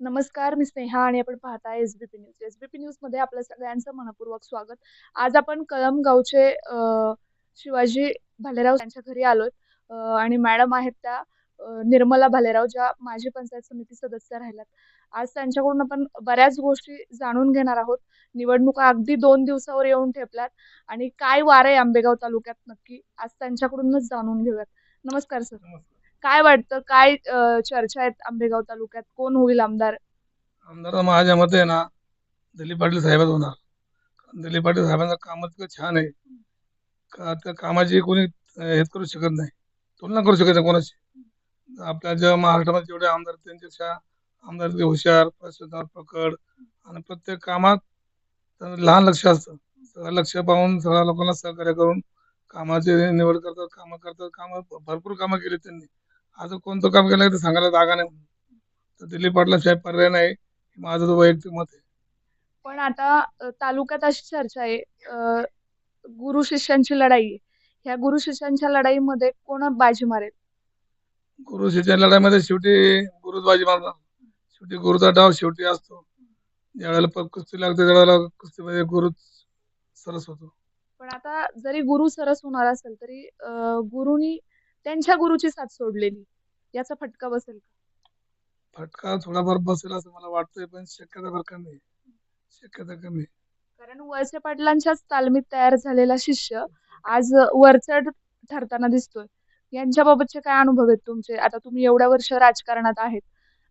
नमस्कार, मी स्नेहा आणि आपण पाहताय एस-बी-पी न्यूज. एस-बी-पी न्यूजमध्ये आपल्या सगळ्यांचं मनपूर्वक स्वागत. आज आपण कळमगावचे शिवाजी भालेराव यांच्या घरी आलोय आणि मॅडम आहेत त्या निर्मला भालेराव, ज्या माजी पंचायत समिती सदस्य राहिल्यात. आज त्यांच्याकडून आपण बऱ्याच गोष्टी जाणून घेणार आहोत. निवडणुका अगदी दोन दिवसावर येऊन ठेपल्यात आणि काय वार आहे आंबेगाव तालुक्यात नक्की, आज त्यांच्याकडूनच जाणून घेऊयात. नमस्कार सर. काय वाटतं काय अ, चर्चा आहेत आंबेगाव तालुक्यात? कोण होईल आमदार? आमदार माझ्या मते आहे ना दिलीप पाटील साहेबच होणार. दिलीप पाटील साहेबांचं काम इतकं छान आहे का त्या कामाची कोणी अ, हेच करू शकत नाही. तुलना करू शकत नाही कोणाची. आपल्या ज्या महाराष्ट्रामध्ये जेवढे आमदार आहेत त्यांच्यापेक्षा आमदार ते हुशार, प्रशिक्षित, पकड आणि प्रत्येक कामात त्यांचं लहान लक्ष असतं. सगळं लक्ष पाहून सगळ्या लोकांना सहकार्य करून कामाची निवड करतात, कामं करतात. कामं भरपूर कामं केली त्यांनी. असं कोणतं काम केलं ते सांगायला जागा नाही. तर दिलीप पाटलाशिवाय पर्याय नाही. माझं तर वैयक्तिक मत आहे. पण आता अ, तालुक्यात अशी चर्चा आहे अ, गुरु शिष्यांची लढाई आहे. ह्या गुरु शिष्यांच्या लढाईमध्ये कोण बाजी मारेल? गुरु शिष्य लढाईमध्ये शेवटी गुरुच बाजी मारणार. शेवटी गुरुचा डाव शेवटी असतो. ज्यावेळेला प कुस्ती लागते त्यावेळेला कुस्तीमध्ये गुरुच सरस होतो. पण आता जरी गुरु सरस होणार असेल तरी अ, गुरूंनी त्यांच्या गुरुची साथ सोडलेली. याचा फटका बसेल का? फटका थोडाफार बसेल असं मला वाटतंय, पण शक्यता फार कमी. शक्यता कमी. कारण वळसे पाटलांच्याच तालमीत तयार झालेला शिष्य आज वरचढ ठरताना दिसतोय. यांच्याबाबतचे काय अनुभव आहेत तुमचे? आता तुम्ही एवढ्या वर्ष राजकारणात आहेत,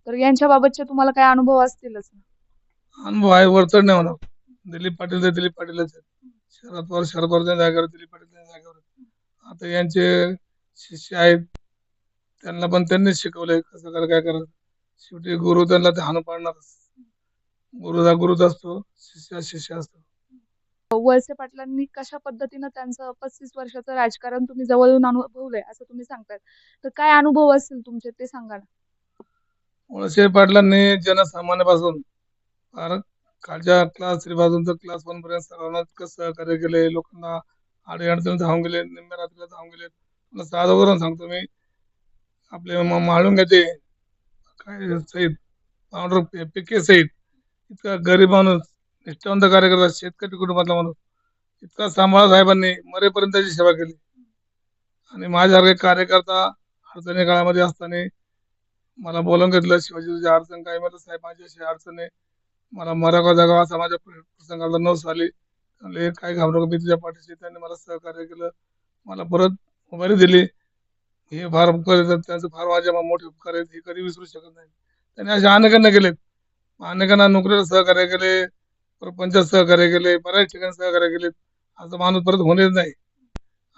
तर यांच्याबाबतचे तुम्हाला काही अनुभव असतीलच ना? अनुभव आहे वरचढ नाही होणार. दिलीप पाटील दिलीप पाटीलच आहेत. शरद पवार शरद जागेवर दिलीप पाटील. आता यांचे शिष्य आहेत. त्यांना पण त्यांनीच शिकवलंय कसं करायचं, काय करायचं. शेवटी गुरु त्यांना ते हाणून पाडणारच. गुरुचा गुरुच असतो, शिष्य शिष्य असतो. वळसे पाटलांनी कशा पद्धतीनं त्यांचं 35 वर्षाचं राजकारण तुम्ही जवळून अनुभवलंय असं तुम्ही सांगताय. तर काय अनुभव असतील तुमचे ते सांगा ना? वळसे पाटलांनी जनसामान्यापासून फार खालच्या क्लास थ्री पासून तर क्लास वन पर्यंत सर्वांना सहकार्य केलंय. लोकांना अडी-अडचणीत धावून गेले, निम्म्या रात्रीला धावून गेले. साधं उदाहरण सांगतो मी. आपले माळुंग्याचे काय सहित पावडर पिके सहित इतका गरीब माणूस, निष्ठावंत कार्यकर्ता, शेतकरी कुटुंबातला माणूस. इतका सांभाळा साहेबांनी मरेपर्यंत त्याची सेवा केली. आणि माझ्यासारखे कार्यकर्ता अडचणी काळामध्ये असताना मला बोलून घेतलं, "शिवाजी तुझ्या अडचण काय?" म्हटलं, "साहेब माझ्याशी अशी अडचण आहे. मला मराठा जगावं असा माझ्या प्रसंगाला नऊ साली आली." म्हणले, घाबरू मी तुझ्या पाठीशी त्यांनी मला सहकार्य केलं. मला परत उभारी दिली. हे फार उपकार येतात त्यांचं फार माझ्या मोठे उपकार आहेत. हे कधी विसरू शकत नाही. त्यांनी असे अनेकांना केलेत. अनेकांना नोकरीला सहकार्य केले, प्रपंचात सहकार्य केले, बऱ्याच ठिकाणी सहकार्य केलेत. असं माणूस परत होणेच नाही.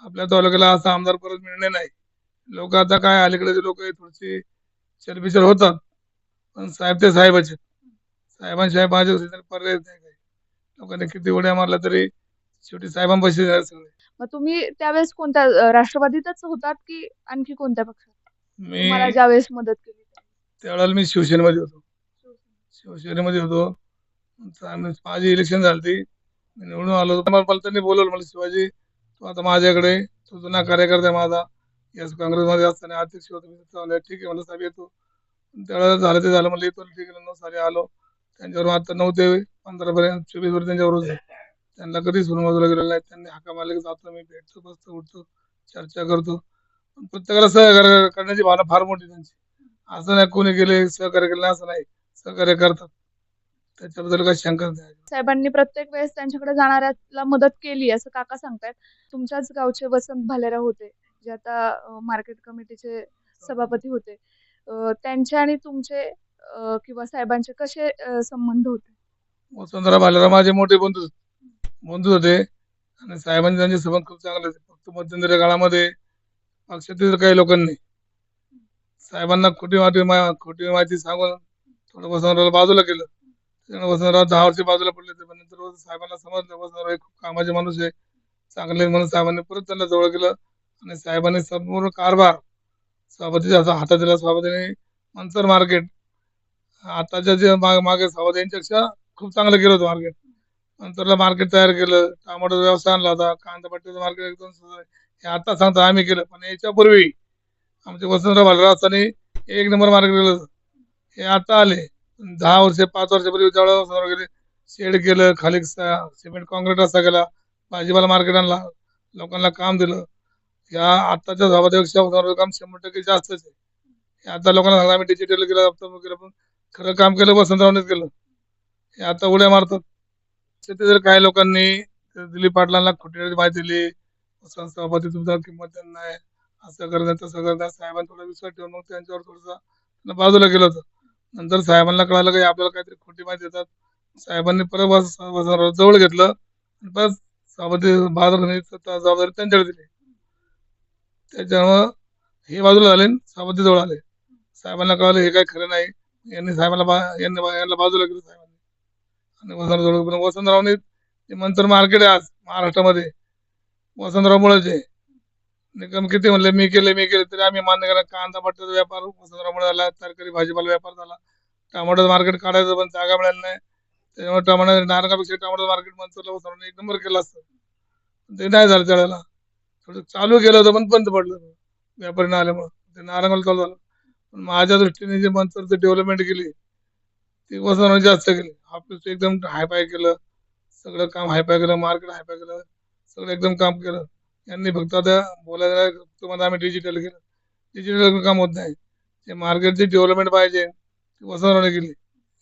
आपल्या तालुक्याला असा आमदार परत मिळणे नाही. लोक आता काय अलीकडे लोकं थोडीशी चरबिचर होतात. पण साहेब ते साहेबाचे साहेबांशिवाय माझ्या पर्यायच नाही काही. लोकांनी किती उड्या मारल्या तरी शेवटी साहेबांपाशी जायचं मग तुम्ही त्यावेळेस कोणत्या राष्ट्रवादीतच होतात की आणखी कोणत्या पक्षात? मी तुम्हाला ज्यावेळेस मदत केली? त्यावेळेला मी शिवसेनेमध्ये होतो. शिवसेनेमध्ये होतो. माझी इलेक्शन झालती. मी निवडून आलो होतो. मला त्यांनी बोलावलं म्हणलं, "शिवाजी तू आता माझ्याकडे. तू जुना कार्यकर्ता आहे माझा. याच काँग्रेसमध्ये असताना अध्यक्ष होतो मी." म्हणले, "ठीक आहे." म्हणलं, "साहेब येतो." त्यावेळेला झालं ते झालं. म्हणलं, "येतो." ठीक आहे. 9 साली आलो. त्यांच्याबरोबर आता 9 ते 15 पर्यंत 24 वर त्यांच्याबरोबर आहे. त्यांना कधीच बाजूला गेलेलो नाही. त्यांनी हाका मारल्या की जातो मी, भेटतो, बसतो, उठतो, चर्चा करतो. प्रत्येकाला सहकार्य करण्याची भावना फार मोठी त्यांची. असं नाही कोणी केले, सहकार्य केलं असं नाही. सहकार्य करतात. त्याच्याबद्दल काही शंकाच नाही. साहेबांनी प्रत्येक वेळेस त्यांच्याकडे जाणाऱ्याला मदत केली असं काका सांगतायत. तुमच्याच गावचे वसंत भालेराव होते, जे आता मार्केट कमिटीचे सभापती होते. त्यांचे आणि तुमचे किंवा साहेबांचे कसे संबंध होते? वसंतराव भालेराव माझे मोठे बंधू मंजूर होते आणि साहेबांचे त्यांचे संबंध खूप चांगले होते. फक्त मध्यंतरी काळामध्ये पक्षातील काही लोकांनी साहेबांना खोटी माहिती खोटी माहिती सांगून थोडं वसंतरावला बाजूला केलं. त्यामुळे वसंतराव दहा वर्ष बाजूला पडले होते. पण नंतर साहेबांना समजलं वसंतराव हे खूप कामाचे माणूस आहे, चांगले म्हणून साहेबांनी परत त्यांना जवळ केलं आणि साहेबांनी संपूर्ण कारभार सभापतीच्या हातात दिला. सभापतीने मंचर मार्केट आताच्या जे मागे मागे सभापती यांच्यापेक्षा खूप चांगलं केलं होतं मार्केट. नंतरला मार्केट तयार केलं. टोमॅटोचा व्यवसाय आणला होता. कांदा पट्टीचं मार्केट एकदम हे आता सांगतो आम्ही केलं. पण याच्यापूर्वी आमचे वसंतराव भालराव असताना एक नंबर मार्केट केलं हे आता आले. दहा वर्ष पाच वर्षापूर्वी जवळ गेले शेड केलं खाली सिमेंट कॉन्क्रीट रस्ता केला भाजीपाला मार्केट आणला लोकांना काम दिलं या आताच्या सभापेक्षा काम शंभर टक्के जास्तच आहे हे आता लोकांना सांगता आम्ही डिजिटल केलं केलं पण खरं काम केलं वसंतरावनेच केलं हे आता उड्या मारतात तिथे जर काही लोकांनी दिलीप पाटलांना खोटी माहिती दिली वसंत सभापती तुमचा किंमत त्यांना आहे असं करण्यात तसं करण्यात साहेबांना थोडा विश्वास ठेवून मग त्यांच्यावर थोडंसं बाजूला गेलं होतं. नंतर साहेबांना कळालं की आपल्याला काहीतरी खोटी माहिती देतात. साहेबांनी परत जवळ घेतलं परत सभापती बहादूर जबाबदारी त्यांच्याकडे दिली. त्याच्यामुळं हे बाजूला झाले सभापती जवळ आले. साहेबांना कळालं हे काही खरं नाही. यांनी साहेबांना यांनी यांना बाजूला केलं साहेब आणि वसंतराव पण वसंतरावने ते मंत्र मार्केट आहे आज महाराष्ट्रामध्ये. वसंतरावमुळेच आहे. निकम किती म्हणले मी केले मी केले तरी आम्ही मान्य करा कांदा बटाट्याचा व्यापार वसंतरावमुळे झाला तरकारी भाजीपाला व्यापार झाला. टमाट्याचं मार्केट काढायचं पण जागा मिळाली नाही. त्याच्यामुळे टमाटर नारंगापेक्षा टमाटर मार्केट मंचरला वसंतरावने एक नंबर केला असतं. पण ते नाही झालं त्यावेळेला. थोडं चालू केलं होतं पण बंद पडलं. व्यापारी न आल्यामुळं. ते नारंगाला चालू झालं. पण माझ्या दृष्टीने जे मंचरचं डेव्हलपमेंट केली ती वसंतरावने जास्त केली. ऑफिस एकदम हायफाय केलं. सगळं काम हायफाय केलं मार्केट हायफाय केलं सगळं एकदम काम केलं. यांनी फक्त आता बोलायला तुम्हाला आम्ही डिजिटल केलं. डिजिटल काम होत नाही. ते मार्केटची डेव्हलपमेंट पाहिजे ती वसंतरावने केली.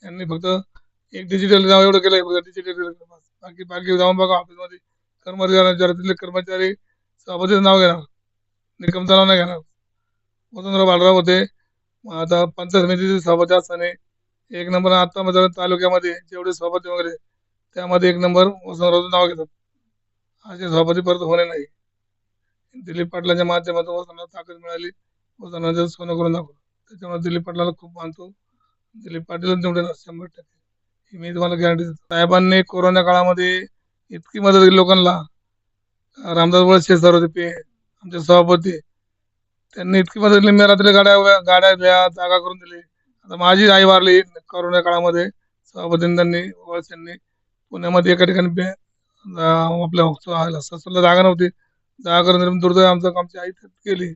यांनी फक्त एक डिजिटल नाव एवढं केलं फक्त डिजिटल केलं. बाकी बाकी जाऊन बघा ऑफिसमध्ये. कर्मचारी तिथले कर्मचारी सभापतीचं नाव घेणार निकमचं नाव नाही घेणार. वसंतराव बाळराव होते. आता पंचायत समितीचे सभापती असताना एक नंबर आता माझ्या तालुक्यामध्ये जेवढे सभापती वगैरे त्यामध्ये एक नंबर वसंतरावचं नाव घेतात. असे सभापती परत होणे नाही. दिलीप पाटलांच्या माध्यमातून वसंतराव ताकद मिळाली वसंतरावचं सोनं करून दाखवलं. त्याच्यामुळे दिलीप पाटलाला खूप मानतो. दिलीप पाटील निवडेल शंभर टक्के. ही मी तुम्हाला गॅरंटी देतो. साहेबांनी कोरोना काळामध्ये इतकी मदत केली लोकांना. रामदास वळसे सर होते पे आमचे सभापती. त्यांनी इतकी मदत केली. मी रात्री गाड्या गाड्या द्या जागा करून दिली. आता माझी आई वारली कोरोना काळामध्ये सभापतींनी त्यांनी वळसेंनी पुण्यामध्ये एका ठिकाणी बे- अं आपल्या ससूला जागा नव्हती. जागा करून दुर्दैव आमचं आमची आई त्यात गेली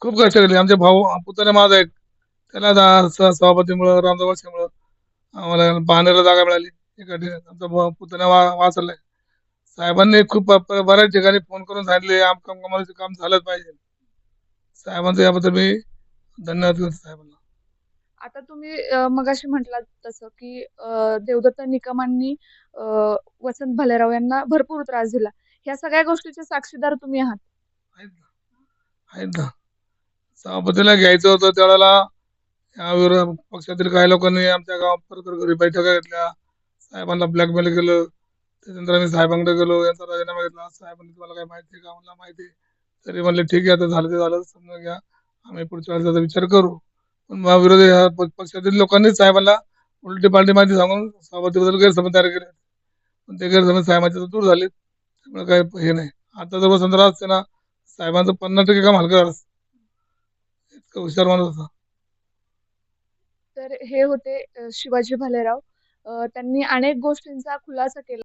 खूप कष्ट केली. आमचे भाऊ पुतण्या माझा एक. त्याला जा स- सभापतीमुळं रामदास आम्हाला बांधायला जागा मिळाली. एका ठिकाणी आमचा भाऊ पुतण्या वा वाचलाय. साहेबांनी खूप ब- ब- बऱ्याच ठिकाणी फोन करून सांगितले आमकम कमालीचं काम झालंच पाहिजे. साहेबांचं याबद्दल मी धन्यवाद देतो साहेबांना. आता तुम्ही मगाशी म्हटलात तसं की देवदत्त निकमांनी वसंत भालेराव यांना भरपूर त्रास दिला. ह्या सगळ्या गोष्टीचे साक्षीदार तुम्ही आहात. आहेत ना. आहेत ना. सभापतीला घ्यायचं होतं त्यावेळेला या विरोध पक्षातील काही लोकांनी आमच्या गावात परत घरी बैठका घेतल्या. साहेबांना ब्लॅकमेल केलं. त्याच्यानंतर आम्ही साहेबांकडे गेलो यांचा राजीनामा घेतला. साहेबांनी तुम्हाला काय माहिती आहे का? मला माहिती आहे. तरी म्हणले ठीक आहे आता झालं ते झालं. समजून घ्या. आम्ही पुढच्या वेळेस विचार करू. विरोधी प- पक्षातील लोकांनी साहेबांना उलटी पालटी माहिती सांगून सभापतीबद्दल गैरसमज तयार केले. पण ते गैरसमज तर दूर झाले त्यामुळे काय हे नाही. आता जर वसंतराव असते ना साहेबांचं पन्नास टक्के काम हलकं झालं. इतकं हुशार माणूस होता. तर हे होते शिवाजी भालेराव. त्यांनी अनेक गोष्टींचा खुलासा केला.